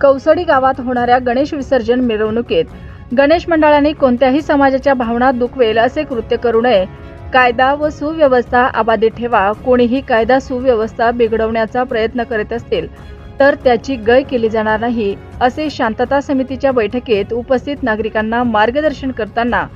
कौसडी गावात होणाऱ्या गणेश विसर्जन मिरवणुकीत गणेश मंडळांनी कोणत्याही समाजाच्या भावना दुखवेल असे कृत्य करू नये. कायदा व सुव्यवस्था अबाधित ठेवा. कोणीही कायदा सुव्यवस्था बिघडवण्याचा प्रयत्न करीत असतील तर त्याची गय केली जाणार नाही असे शांतता समितीच्या बैठकीत उपस्थित नागरिकांना मार्गदर्शन करताना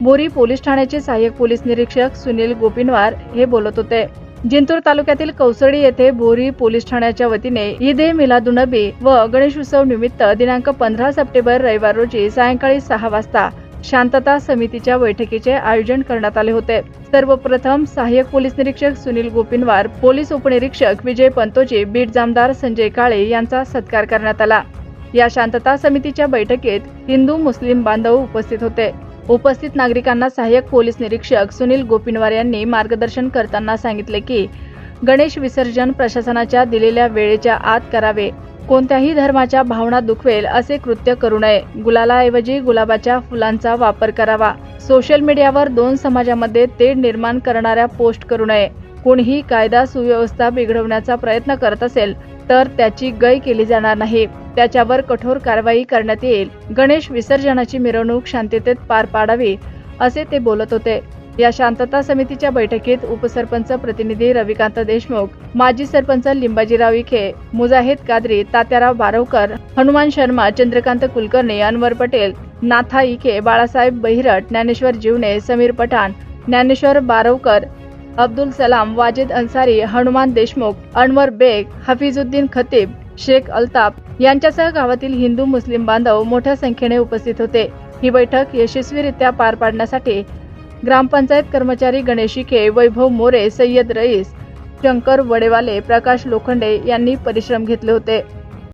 बोरी पोलीस ठाण्याचे सहाय्यक पोलीस निरीक्षक सुनील गोपिनवार हे बोलत होते. जिंतूर तालुक्यातील कौसडी येथे बोरी पोलीस ठाण्याच्या वतीने ईद ए मिलादुनबी व गणेशोत्सव निमित्त दिनांक पंधरा सप्टेंबर रविवार रोजी सायंकाळी सहा वाजता शांतता समितीच्या बैठकीचे आयोजन करण्यात आले होते. सर्वप्रथम सहाय्यक पोलीस निरीक्षक सुनील गोपिनवार पोलीस उपनिरीक्षक विजय पंतोजी बीट जामदार संजय काळे यांचा सत्कार करण्यात आला. या शांतता समितीच्या बैठकीत हिंदू मुस्लिम बांधव उपस्थित होते. उपस्थित नागरिकांना सहाय्यक पोलीस निरीक्षक सुनील गोपिनवार यांनी मार्गदर्शन करताना सांगितले की गणेश विसर्जन प्रशासनाच्या दिलेल्या वेळेच्या आत करावे. कोणत्याही धर्माच्या भावना दुखवेल असे कृत्य करू नये. गुलालाऐवजी गुलाबाच्या फुलांचा वापर करावा. सोशल मीडियावर दोन समाजामध्ये तेढ निर्माण करणाऱ्या पोस्ट करू नये. कोणीही कायदा सुव्यवस्था बिघडवण्याचा प्रयत्न करत असेल तर त्याची गय केली जाणार नाही. त्याच्यावर कठोर कारवाई करण्यात येईल. गणेश विसर्जनाची मिरवणूक शांततेत पार पाडावी असे ते बोलत होते. या शांतता समितीच्या बैठकीत उपसरपंच प्रतिनिधी रविकांत देशमुख माजी सरपंच लिंबाजीराव इखे मुजाहिद कादरी तात्याराव बारवकर हनुमान शर्मा चंद्रकांत कुलकर्णी अनवर पटेल नाथा इखे बाळासाहेब बहिरट ज्ञानेश्वर जीवने समीर पठाण ज्ञानेश्वर बारवकर अब्दुल सलाम वाजिद अन्सारी हनुमान देशमुख अनवर बेग हफिजुद्दीन खतीब शेख अल्ताफ यांच्यासह गावातील हिंदू मुस्लिम बांधव मोठ्या संख्येने उपस्थित होते. ही बैठक यशस्वीरित्या पार पाडण्यासाठी ग्रामपंचायत कर्मचारी गणेशिके वैभव मोरे सय्यद रईस शंकर वडेवाले प्रकाश लोखंडे यांनी परिश्रम घेतले होते.